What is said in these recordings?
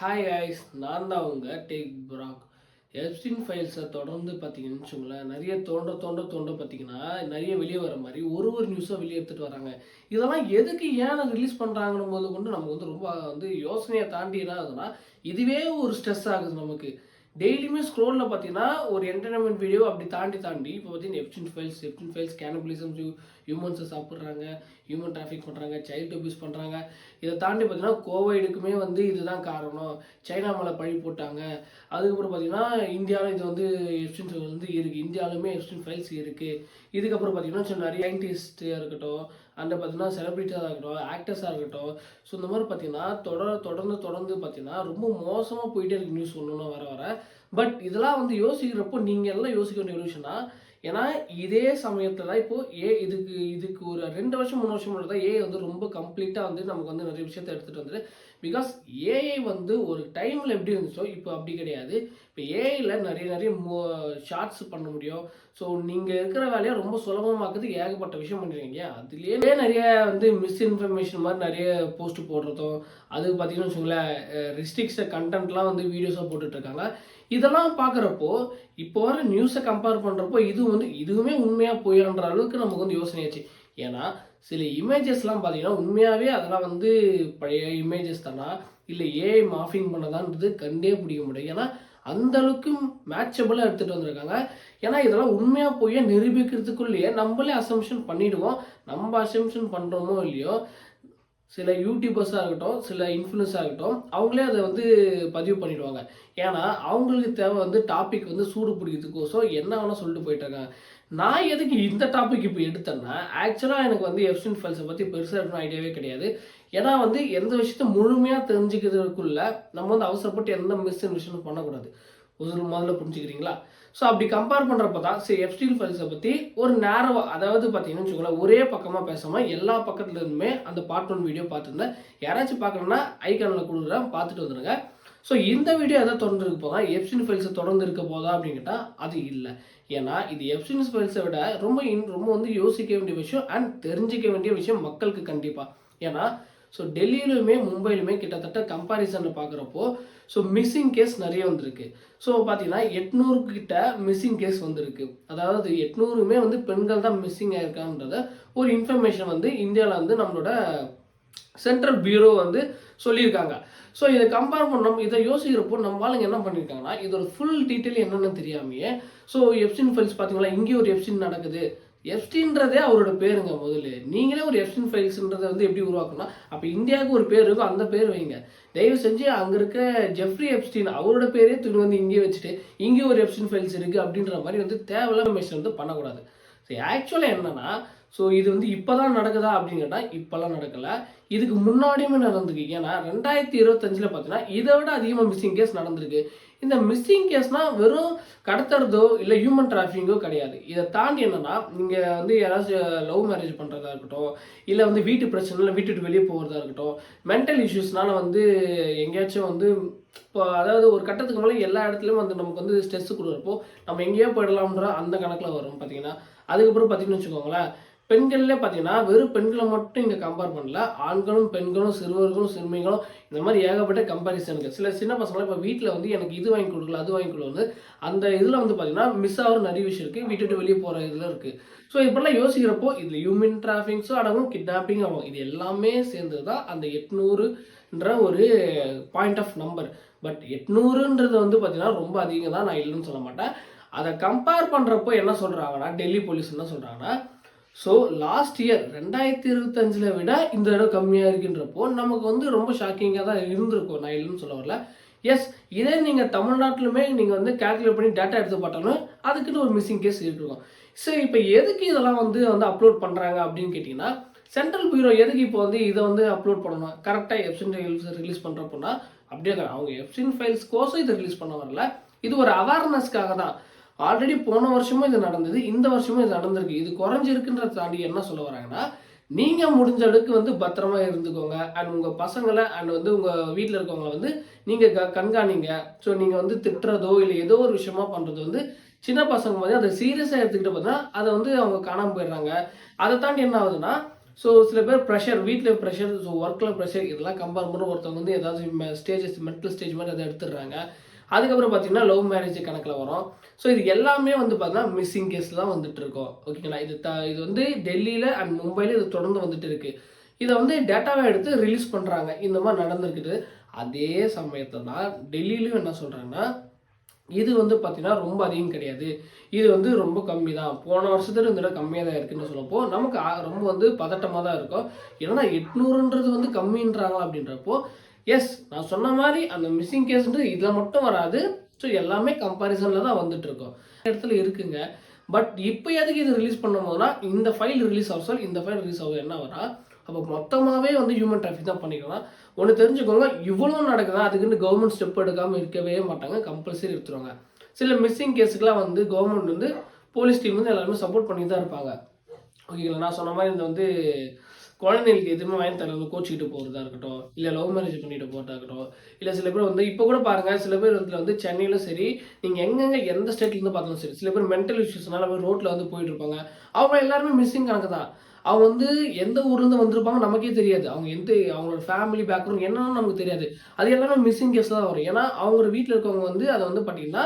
Hi ice நான் தான் அவங்க டேக் ப்ராக் எப்ஸ்டின் ஃபைல்ஸை தொடர்ந்து பார்த்தீங்கன்னு வச்சுங்களேன் நிறைய தோண்ட தோண்ட தோண்ட பார்த்தீங்கன்னா நிறைய வெளியே வர மாதிரி ஒரு ஒரு நியூஸாக வெளியே எடுத்துகிட்டு வராங்க. இதெல்லாம் எதுக்கு ஏன் ரிலீஸ் பண்ணுறாங்கன்னு போது கொண்டு நமக்கு வந்து ரொம்ப வந்து யோசனையை தாண்டி என்ன ஆகுதுன்னா இதுவே ஒரு ஸ்ட்ரெஸ் ஆகுது நமக்கு. டெய்லியுமே ஸ்க்ரோலில் பார்த்தீங்கன்னா ஒரு என்டர்டைன்மெண்ட் வீடியோ அப்படி தாண்டி தாண்டி இப்போ பார்த்தீங்கன்னா எப்சின் ஃபைல்ஸ் எப்சின் ஃபைல்ஸ் கேனபிளிசம் ஹியூமன்ஸை சாப்பிட்றாங்க ஹியூமன் டிராஃபிக் பண்ணுறாங்க சைல்டு அபியூஸ் பண்ணுறாங்க இதை தாண்டி பார்த்தீங்கன்னா கோவைடுக்குமே வந்து இதுதான் காரணம். சைனா மேலே பழி போட்டாங்க. அதுக்கப்புறம் பார்த்தீங்கன்னா இந்தியாவில் இது வந்து எப்டின் வந்து இருக்குது இந்தியாவிலுமே எப்சின் ஃபைல்ஸ் இருக்குது இதுக்கப்புறம் பார்த்தீங்கன்னா சில நிறைய சயின்டிஸ்டாக இருக்கட்டும் அண்ட் பார்த்தீங்கன்னா செலிபிரிட்டியாக இருக்கட்டும் ஆக்டர்ஸாக இருக்கட்டும் ஸோ இந்த மாதிரி பார்த்தீங்கன்னா தொடர் தொடர்ந்து தொடர்ந்து பார்த்தீங்கன்னா ரொம்ப மோசமாக போயிட்டே இருக்கு நியூஸ் ஒன்று வர வர. பட் இதெல்லாம் வந்து யோசிக்கிறப்போ நீங்கள் எல்லாம் யோசிக்க வேண்டிய விஷயம்னா ஏன்னா இதே சமயத்தில் தான் இப்போது ஏ இதுக்கு இதுக்கு ஒரு ரெண்டு வருஷம் மூணு வருஷம் முன்னாடி தான் ஏஐ வந்து ரொம்ப கம்ப்ளீட்டாக வந்து நமக்கு வந்து நிறைய விஷயத்தை எடுத்துகிட்டு வந்துட்டு பிகாஸ் ஏஐ வந்து ஒரு டைமில் எப்படி இருந்துச்சோ இப்போ அப்படி கிடையாது. இப்போ ஏஐயில் நிறைய நிறைய ஷார்ட்ஸ் பண்ண முடியும். ஸோ நீங்கள் இருக்கிற வேலையை ரொம்ப சுலபமாக்குது ஏகப்பட்ட விஷயம் பண்ணிருக்கீங்க அதுலேயே நிறைய வந்து மிஸ்இன்ஃபர்மேஷன் மாதிரி நிறைய போஸ்ட் போடுறதும் அதுக்கு பார்த்தீங்கன்னு வச்சுங்களேன் ரிஸ்ட்ரிக்ஸ கண்டென்ட்லாம் வந்து வீடியோஸாக போட்டுட்ருக்காங்க. இதெல்லாம் பார்க்குறப்போ இப்போ வர நியூஸை கம்பேர் பண்ணுறப்போ இது வந்து இதுவுமே உண்மையாக போயிடுற அளவுக்கு நமக்கு வந்து யோசனையாச்சு. ஏன்னா சில இமேஜஸ்லாம் பார்த்தீங்கன்னா உண்மையாகவே அதெல்லாம் வந்து பழைய இமேஜஸ் தானா? இல்லை ஏஐ மாஃபிங் பண்ணதான்றது கண்டே பிடிக்க முடியும் ஏன்னா அந்த அளவுக்கு மேட்சபிளாக எடுத்துகிட்டு வந்திருக்காங்க. ஏன்னா இதெல்லாம் உண்மையாக போய் நிரூபிக்கிறதுக்குள்ளேயே நம்மளே அசம்ஷன் பண்ணிடுவோம். நம்ம அசம்ஷன் பண்ணுறோமோ இல்லையோ சில யூடியூபர்ஸாக இருக்கட்டும் சில இன்ஃப்ளூன்ஸாக இருக்கட்டும் அவங்களே அதை வந்து பதிவு பண்ணிடுவாங்க. ஏன்னா அவங்களுக்கு தேவை வந்து டாபிக் வந்து சூடு பிடிக்கிறதுக்கோசம் என்ன வேணால் சொல்லிட்டு போயிட்டாங்க நான் எதுக்கு இந்த டாபிக் இப்போ எடுத்தேன்னா ஆக்சுவலாக எனக்கு வந்து எஃப்ஷன் ஃபைல்ஸை பற்றி பெருசாக இருக்கணும் ஐடியாவே கிடையாது. ஏன்னா வந்து எந்த விஷயத்த முழுமையாக தெரிஞ்சுக்கிறதுக்குள்ள நம்ம வந்து அவசரப்பட்டு எந்த மிஸ்இன்வெஷனும் பண்ணக்கூடாது. ஒரு முதல்ல புரிஞ்சுக்கிறீங்களா? ஸோ அப்படி கம்பேர் பண்ணுறப்ப தான் சரி எஃப்ஸ்டீல் ஃபைல்ஸை பற்றி ஒரு நேரம் அதாவது பார்த்தீங்கன்னு வச்சுக்கோங்களேன் ஒரே பக்கமாக பேசாமல் எல்லா பக்கத்துலேருந்துமே அந்த பார்ட் ஒன் வீடியோ பார்த்துருந்தேன். யாராச்சும் பார்க்கணுன்னா ஐக்கானில் கொடுக்குறேன் பார்த்துட்டு வந்துடுங்க ஸோ இந்த வீடியோ எதை தொடர்ந்து இருக்க போதா எஃப்சின் ஃபைல்ஸை தொடர்ந்து இருக்க போதா அப்படின்னு கேட்டால் அது இல்லை. ஏன்னா இது எஃப்சின் ஃபைல்ஸை விட ரொம்ப இன் ரொம்ப வந்து யோசிக்க வேண்டிய விஷயம் அண்ட் தெரிஞ்சிக்க வேண்டிய விஷயம் மக்களுக்கு கண்டிப்பாக ஏன்னா ஸோ டெல்லியிலுமே மும்பையிலுமே கிட்டத்தட்ட கம்பாரிசனில் பார்க்குறப்போ ஸோ மிஸ்ஸிங் கேஸ் நிறைய வந்திருக்கு. ஸோ பார்த்தீங்கன்னா எட்நூறு கிட்ட மிஸ்ஸிங் கேஸ் வந்திருக்கு. அதாவது எட்நூறுமே வந்து பெண்கள் தான் மிஸ்ஸிங் ஆயிருக்காங்கன்றத ஒரு இன்ஃபர்மேஷன் வந்து இந்தியாவில் வந்து நம்மளோட சென்ட்ரல் பியூரோ வந்து சொல்லியிருக்காங்க. ஸோ இதை கம்பேர் பண்ணோம் இதை யோசிக்கிறப்போ நம்ம ஆளுங்க என்ன பண்ணியிருக்காங்கன்னா இதோட ஃபுல் டீட்டெயில் என்னென்னு தெரியாமையே ஸோ எஃப்சின் ஃபைல்ஸ் பார்த்தீங்களா இங்கேயும் ஒரு எஃப்சின் நடக்குது. எஃப்டின்றதே அவரோட பேருங்க முதல்ல. நீங்களே ஒரு எஃப்டின் ஃபைல்ஸ்ன்றதை வந்து எப்படி உருவாக்கணும் அப்போ இந்தியாவுக்கு ஒரு பேர் இருக்கும் அந்த பேர் வைங்க. தயவு செஞ்சு அங்கே இருக்க ஜெஃப்ரி எப்ஸ்டின் அவரோட பேரே துணி வந்து இங்கேயே வச்சுட்டு இங்கே ஒரு எஃப்டின் ஃபைல்ஸ் இருக்குது அப்படின்ற மாதிரி வந்து தேவையில்லாம மெஷின் வந்து பண்ணக்கூடாது. ஸோ ஆக்சுவலாக என்னன்னா ஸோ இது வந்து இப்போ தான் நடக்குதா அப்படின்னு கேட்டால் இப்போல்லாம் நடக்கலை. இதுக்கு முன்னாடியுமே நடந்திருக்கு. ஏன்னா ரெண்டாயிரத்தி இருபத்தஞ்சில் பார்த்தீங்கன்னா இதை விட அதிகமாக மிஸ்ஸிங் கேஸ் நடந்திருக்கு. இந்த மிஸ்ஸிங் கேஸ்னால் வெறும் கடத்துறதோ இல்லை ஹியூமன் டிராஃபிங்கோ கிடையாது. இதை தாண்டி என்னென்னா நீங்கள் வந்து யாராச்சும் லவ் மேரேஜ் பண்ணுறதா இருக்கட்டும் இல்லை வந்து வீட்டு பிரச்சனையில் வீட்டுட்டு வெளியே போகிறதா இருக்கட்டும் மென்டல் இஷ்யூஸ்னால வந்து எங்கேயாச்சும் வந்து இப்போ அதாவது ஒரு கட்டத்துக்கு மேலே எல்லா இடத்துலையும் வந்து நமக்கு வந்து ஸ்ட்ரெஸ் கொடுக்குறப்போ நம்ம எங்கேயோ போயிடலாம்ன்ற அந்த கணக்கில் வரும் பார்த்தீங்கன்னா அதுக்கப்புறம் பார்த்தீங்கன்னு வச்சுக்கோங்களேன் பெண்கள்ல பார்த்தீங்கன்னா வெறும் பெண்களை மட்டும் இங்கே கம்பேர் பண்ணல. ஆண்களும் பெண்களும் சிறுவர்களும் சிறுமிகளும் இந்த மாதிரி ஏகப்பட்ட கம்பாரிசனுக்கு சில சின்ன பசங்களாம் இப்போ வீட்டில் வந்து எனக்கு இது வாங்கி கொடுக்கல அது வாங்கி கொடுக்கல அந்த இதில் வந்து பார்த்தீங்கன்னா மிஸ் ஆகிற நிறைய விஷயம் இருக்குது விட்டுட்டு வெளியே போகிற இதில் இருக்குது ஸோ இப்படிலாம் யோசிக்கிறப்போ இதில் ஹியூமன் டிராஃபிங்ஸும் அடங்கும் கிட்னாப்பிங் ஆகும். இது எல்லாமே சேர்ந்தது தான் அந்த எட்நூறுன்ற ஒரு பாயிண்ட் ஆஃப் நம்பர் பட் எட்நூறுன்றது வந்து பார்த்தீங்கன்னா ரொம்ப அதிகம் தான் நான் இல்லைன்னு சொல்ல மாட்டேன். அதை கம்பேர் பண்ணுறப்போ என்ன சொல்கிறாங்கன்னா டெல்லி போலீஸ் என்ன சொல்கிறாங்கன்னா ஸோ லாஸ்ட் இயர் ரெண்டாயிரத்தி இருபத்தஞ்சில் விட இந்த இடம் கம்மியாக இருக்கின்றப்போ நமக்கு வந்து ரொம்ப ஷாக்கிங்காக தான் இருந்திருக்கும். நான் இல்லைன்னு சொல்ல வரல. எஸ் இதே நீங்கள் தமிழ்நாட்டிலுமே நீங்கள் வந்து கேல்குலேட் பண்ணி டேட்டா எடுத்து பார்த்தாலும் அதுக்குன்னு ஒரு மிஸ்ஸிங் கேஸ் இருக்கும் ஸோ இப்போ எதுக்கு இதெல்லாம் வந்து வந்து அப்லோட் பண்ணுறாங்க அப்படின்னு கேட்டிங்கன்னா சென்ட்ரல் பியூரோ எதுக்கு இப்போ வந்து இதை வந்து அப்லோட் பண்ணணும்? கரெக்டாக எப்சின் ஃபைல்ஸ் ரிலீஸ் பண்ணுறப்போனா அப்படியே தான். அவங்க எப்சின் ஃபைல்ஸ் கோசம் இதை ரிலீஸ் பண்ண வரல. இது ஒரு அவேர்னஸ்க்காக தான். ஆல்ரெடி போன வருஷமும் இது நடந்தது இந்த வருஷமும் இது நடந்திருக்கு. இது குறைஞ்சிருக்குன்றத தாண்டி என்ன சொல்ல வராங்கன்னா நீங்கள் முடிஞ்ச அளவுக்கு வந்து பத்திரமா இருந்துக்கோங்க. அண்ட் உங்கள் பசங்களை அண்ட் வந்து உங்கள் வீட்டில் இருக்கவங்களை வந்து நீங்கள் க- கண்காணிங்க. ஸோ நீங்கள் வந்து திட்டுறதோ இல்லை ஏதோ ஒரு விஷயமா பண்ணுறது வந்து சின்ன பசங்க வந்து அதை சீரியஸாக எடுத்துக்கிட்டு பார்த்தா அதை வந்து அவங்க காணாமல் போயிடுறாங்க. அதை தாண்டி என்ன ஆகுதுன்னா ஸோ சில பேர் ப்ரெஷர் வீட்டில் ப்ரெஷர் ஸோ ஒர்க்கில் ப்ரெஷர் இதெல்லாம் கம்பேர் பண்ண ஒருத்தவங்க வந்து ஏதாவது ஸ்டேஜஸ் மென்டல் ஸ்டேஜ் மாதிரி அதை எடுத்துடுறாங்க. அதுக்கப்புறம் பார்த்தீங்கன்னா லவ் மேரேஜ் கணக்கில் வரும். ஸோ இது எல்லாமே வந்து பார்த்தீங்கன்னா மிஸ்ஸிங் கேஸ் தான் வந்துட்டு இருக்கோம். ஓகேங்களா இது த இது வந்து டெல்லியில் அண்ட் மும்பையில் இது தொடர்ந்து வந்துட்டு இருக்கு. இதை வந்து டேட்டாவை எடுத்து ரிலீஸ் பண்ணுறாங்க இந்த மாதிரி நடந்திருக்குது. அதே சமயத்தை தான் டெல்லியிலையும் என்ன சொல்கிறாங்கன்னா இது வந்து பார்த்தீங்கன்னா ரொம்ப அதிகம் கிடையாது. இது வந்து ரொம்ப கம்மி தான். போன வருஷத்துல இந்த கம்மியாக தான் இருக்குன்னு சொல்லப்போ நமக்கு ரொம்ப வந்து பதட்டமாக தான் இருக்கும். ஏன்னா எட்நூறுன்றது வந்து கம்மின்றாங்களா அப்படின்றப்போ எஸ் நான் சொன்ன மாதிரி அந்த மிஸ்ஸிங் கேஸ்ன்றது இதில் மட்டும் வராது. ஸோ எல்லாமே கம்பாரிசனில் தான் வந்துட்டு இருக்கோம் இடத்துல இருக்குங்க. பட் இப்போ எதுக்கு இது ரிலீஸ் பண்ணும் போதுனா இந்த ஃபைல் ரிலீஸ் ஆகும் சொல் இந்த ஃபைல் ரிலீஸ் ஆகும் என்ன வரா? அப்போ மொத்தமாகவே வந்து ஹியூமன் டிராஃபிக் தான் பண்ணிக்கலாம். ஒன்று தெரிஞ்சுக்கோங்க இவ்வளோ நடக்குதா? அதுக்குன்னு கவர்மெண்ட் ஸ்டெப் எடுக்காமல் இருக்கவே மாட்டாங்க. கம்பல்சரி எடுத்துருவாங்க. சில மிஸ்ஸிங் கேஸுக்கெலாம் வந்து கவர்மெண்ட் வந்து போலீஸ் டீம் வந்து எல்லாருமே சப்போர்ட் பண்ணி தான் இருப்பாங்க ஓகேங்களா நான் சொன்ன மாதிரி இந்த வந்து குழந்தைங்களுக்கு எதுவுமே வாங்கி தரது கோச்சிக்கிட்டு போகிறதா இருக்கட்டும் இல்லை லவ் மேரேஜ் பண்ணிட்டு போகிறதா இருக்கட்டும் இல்லை சில பேர் வந்து இப்போ கூட பாருங்கள் சில பேர் இதில் வந்து சென்னையிலும் சரி நீங்கள் எங்கெங்கே எந்த ஸ்டேட்லேருந்து பார்த்தாலும் சரி சில பேர் மென்டல் இஷ்யூஸ்னால போய் ரோட்டில் வந்து போயிட்டு இருப்பாங்க. அவங்க எல்லாருமே மிஸ்ஸிங் கணக்கு தான். அவங்க வந்து எந்த ஊர்லேருந்து வந்திருப்பாங்க நமக்கே தெரியாது. அவங்க எந்த அவங்களோட ஃபேமிலி பேக்ரவுண்ட் என்னன்னு நமக்கு தெரியாது. அது எல்லாமே மிஸ்ஸிங் கேஸ் தான் வரும். ஏன்னா அவங்க வீட்டில் இருக்கவங்க வந்து அதை வந்து பார்த்தீங்கன்னா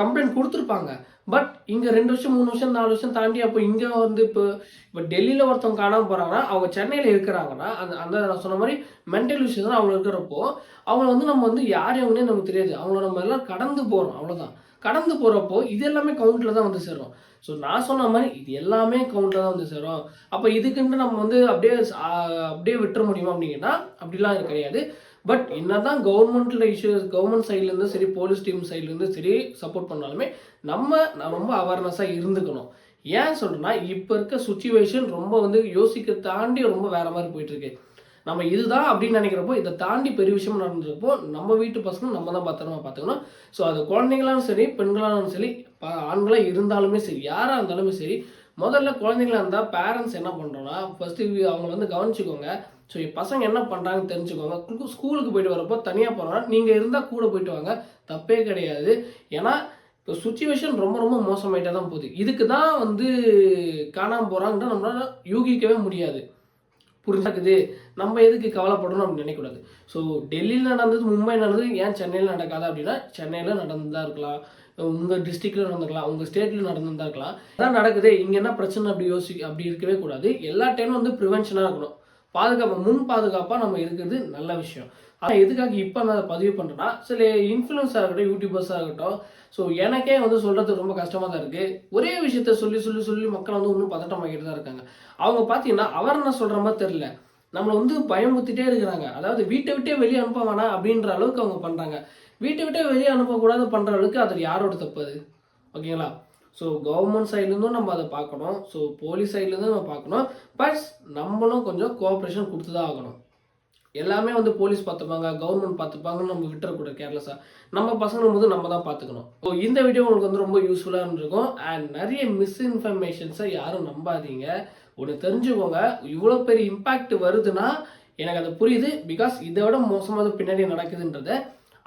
கம்ப்ளைண்ட் கொடுத்துருப்பாங்க. பட் இங்கே ரெண்டு வருஷம் மூணு வருஷம் நாலு வருஷம் தாண்டி அப்போ இங்கே வந்து இப்போ இப்போ டெல்லியில் ஒருத்தவங்க காணாமல் போகிறாங்கன்னா அவங்க சென்னையில் இருக்கிறாங்கன்னா அந்த அந்த நான் சொன்ன மாதிரி மென்டல் இஷ்யூஸ் தான் அவங்க இருக்கிறப்போ அவங்கள வந்து நம்ம வந்து யார் அவங்கன்னே நமக்கு தெரியாது. அவங்கள நம்ம எல்லாம் கடந்து போகிறோம் அவ்வளோதான் கடந்து போகிறப்போ இது எல்லாமே கவுண்டில் தான் வந்து சேரும். ஸோ நான் சொன்ன மாதிரி இது எல்லாமே கவுண்டில் தான் வந்து சேரும். அப்போ இதுக்குன்ட்டு நம்ம வந்து அப்படியே அப்படியே விட்டுற முடியுமா அப்படிங்கன்னா அப்படிலாம் கிடையாது. பட் என்னதான் கவர்மெண்ட்ல இஷ்யூஸ் கவர்மெண்ட் சைட்லேருந்து சரி போலீஸ் டீம் சைட்லேருந்து சரி சப்போர்ட் பண்ணாலுமே நம்ம ரொம்ப அவேர்னஸாக இருந்துக்கணும். ஏன் சொல்கிறேன்னா இப்போ இருக்க சுச்சுவேஷன் ரொம்ப வந்து யோசிக்க தாண்டி ரொம்ப வேற மாதிரி போயிட்டு இருக்கு நம்ம இதுதான் அப்படின்னு நினைக்கிறப்போ இதை தாண்டி பெரிய விஷயம் நடந்திருப்போ நம்ம வீட்டு பசங்க நம்ம தான் பத்திரமா பார்த்துக்கணும். ஸோ அது குழந்தைங்களாலும் சரி பெண்களாலும் சரி ப- இருந்தாலுமே சரி யாராக இருந்தாலுமே சரி முதல்ல குழந்தைங்களா இருந்தால் பேரண்ட்ஸ் என்ன பண்ணுறோன்னா ஃபஸ்ட்டு அவங்க வந்து கவனிச்சுக்கோங்க. ஸோ பசங்க என்ன பண்ணுறாங்கன்னு தெரிஞ்சுக்கோங்க. ஸ்கூலுக்கு போயிட்டு வரப்போ தனியாக போகிறோன்னா நீங்கள் இருந்தால் கூட போயிட்டு வாங்க. தப்பே கிடையாது. ஏன்னா இப்போ சுச்சுவேஷன் ரொம்ப ரொம்ப மோசமாயிட்டே தான் போகுது. இதுக்கு தான் வந்து காணாமல் போகிறாங்கன்ற நம்மளால் யூகிக்கவே முடியாது. புரிஞ்சுக்குது நம்ம எதுக்கு கவலைப்படணும் அப்படின்னு நினைக்கக்கூடாது. ஸோ டெல்லியில் நடந்தது மும்பை நடந்தது ஏன் சென்னையில் நடக்காது அப்படின்னா சென்னையில் நடந்துதான் இருக்கலாம். உங்கள் டிஸ்ட்ரிக்டில் நடந்துக்கலாம். உங்கள் ஸ்டேட்டில் நடந்துதான் இருக்கலாம். அதான் நடக்குது. இங்கே என்ன பிரச்சனை அப்படி யோசி அப்படி இருக்கவே கூடாது. எல்லா டைமும் வந்து ப்ரிவென்ஷனாக இருக்கணும். பாதுகாப்பு முன் பாதுகாப்பாக நம்ம இருக்கிறது நல்ல விஷயம். ஆனால் எதுக்காக இப்போ நான் அதை பதிவு பண்ணுறேன்னா சில இன்ஃப்ளூன்ஸாக இருக்கட்டும் யூடியூபர்ஸாக இருக்கட்டும் ஸோ எனக்கே வந்து சொல்கிறது ரொம்ப கஷ்டமாக தான் இருக்குது ஒரே விஷயத்த சொல்லி சொல்லி சொல்லி மக்கள் வந்து இன்னும் பதட்டமாகிட்டு தான் இருக்காங்க. அவங்க பார்த்தீங்கன்னா அவர் என்ன சொல்கிற மாதிரி தெரில நம்மளை வந்து பயமுறுத்திட்டே இருக்கிறாங்க. அதாவது வீட்டை விட்டே வெளியே அனுப்ப வேணாம் அப்படின்ற அளவுக்கு அவங்க பண்ணுறாங்க வீட்டை விட்டே வெளியே அனுப்பக்கூடாது பண்ணுற அளவுக்கு அது யாரோட தப்பு அது? ஓகேங்களா? ஸோ கவர்மெண்ட் சைட்லேருந்தும் நம்ம அதை பார்க்கணும். ஸோ போலீஸ் சைட்லேருந்தும் நம்ம பார்க்கணும். பட் நம்மளும் கொஞ்சம் கோஆப்ரேஷன் கொடுத்து தான் ஆகணும். எல்லாமே வந்து போலீஸ் பார்த்துப்பாங்க கவர்மெண்ட் பார்த்துப்பாங்கன்னு நம்ம விட்டுறக்கூடாது கேர்லெஸ்ஸாக நம்ம பசங்களும் போது நம்ம தான் பார்த்துக்கணும். ஸோ இந்த வீடியோ உங்களுக்கு வந்து ரொம்ப யூஸ்ஃபுல்லாக இருந்திருக்கும். அண்ட் நிறைய மிஸ்இன்ஃபர்மேஷன்ஸை யாரும் நம்பாதீங்க. ஒன்று தெரிஞ்சுக்கோங்க. இவ்வளோ பெரிய இம்பேக்ட் வருதுன்னா எனக்கு அது புரியுது. பிகாஸ் இதை விட மோசமாக பின்னாடி நடக்குதுன்றத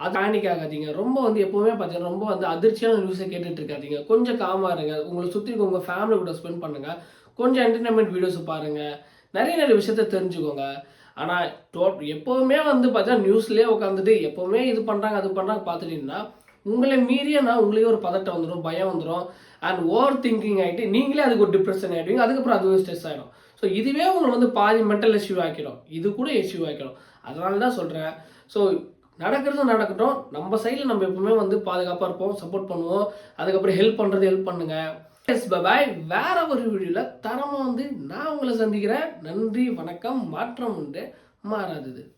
அது பேனிக் ஆகாதீங்க ரொம்ப வந்து எப்போவுமே பார்த்தீங்கன்னா ரொம்ப வந்து அதிர்ச்சியான நியூஸை கேட்டுட்டு இருக்காதீங்க கொஞ்சம் காமாக இருங்க. உங்களை சுற்றி உங்கள் ஃபேமிலி கூட ஸ்பெண்ட் பண்ணுங்க. கொஞ்சம் என்டர்டைன்மெண்ட் வீடியோஸ் பாருங்கள் நிறைய நிறைய விஷயத்த தெரிஞ்சுக்கோங்க. ஆனால் டோ எப்போவுமே வந்து பார்த்தீங்கன்னா நியூஸ்லேயே உட்காந்துட்டு எப்போவுமே இது பண்ணுறாங்க அது பண்ணுறாங்க பார்த்துட்டீங்கன்னா உங்களை மீறியனா நான் ஒரு பதட்டம் வந்துடும் பயம் வந்துடும் அண்ட் ஓவர் திங்கிங் ஆகிட்டு நீங்களே அதுக்கு ஒரு டிப்ரெஷன் ஆகிடுவீங்க அதுக்கப்புறம் அதுவே ஸ்ட்ரெஸ் ஆகிடும் ஸோ இதுவே உங்களை வந்து பாதி மென்டல் இஷ்யூ ஆக்கிடும். இது கூட இஷ்யூ ஆக்கிடும். அதனால தான் சொல்கிறேன் ஸோ நடக்கிறது நடக்கட்டும். நம்ம சைடில் நம்ம எப்பவுமே வந்து பாதுகாப்பாக இருப்போம் சப்போர்ட் பண்ணுவோம். அதுக்கப்புறம் ஹெல்ப் பண்ணுறது ஹெல்ப் பண்ணுங்க. எஸ் பாய் வேற ஒரு வீடியோவில் தரமாக வந்து நான் உங்களை சந்திக்கிறேன். நன்றி வணக்கம். மாற்றம் உண்டு. மாறாதது.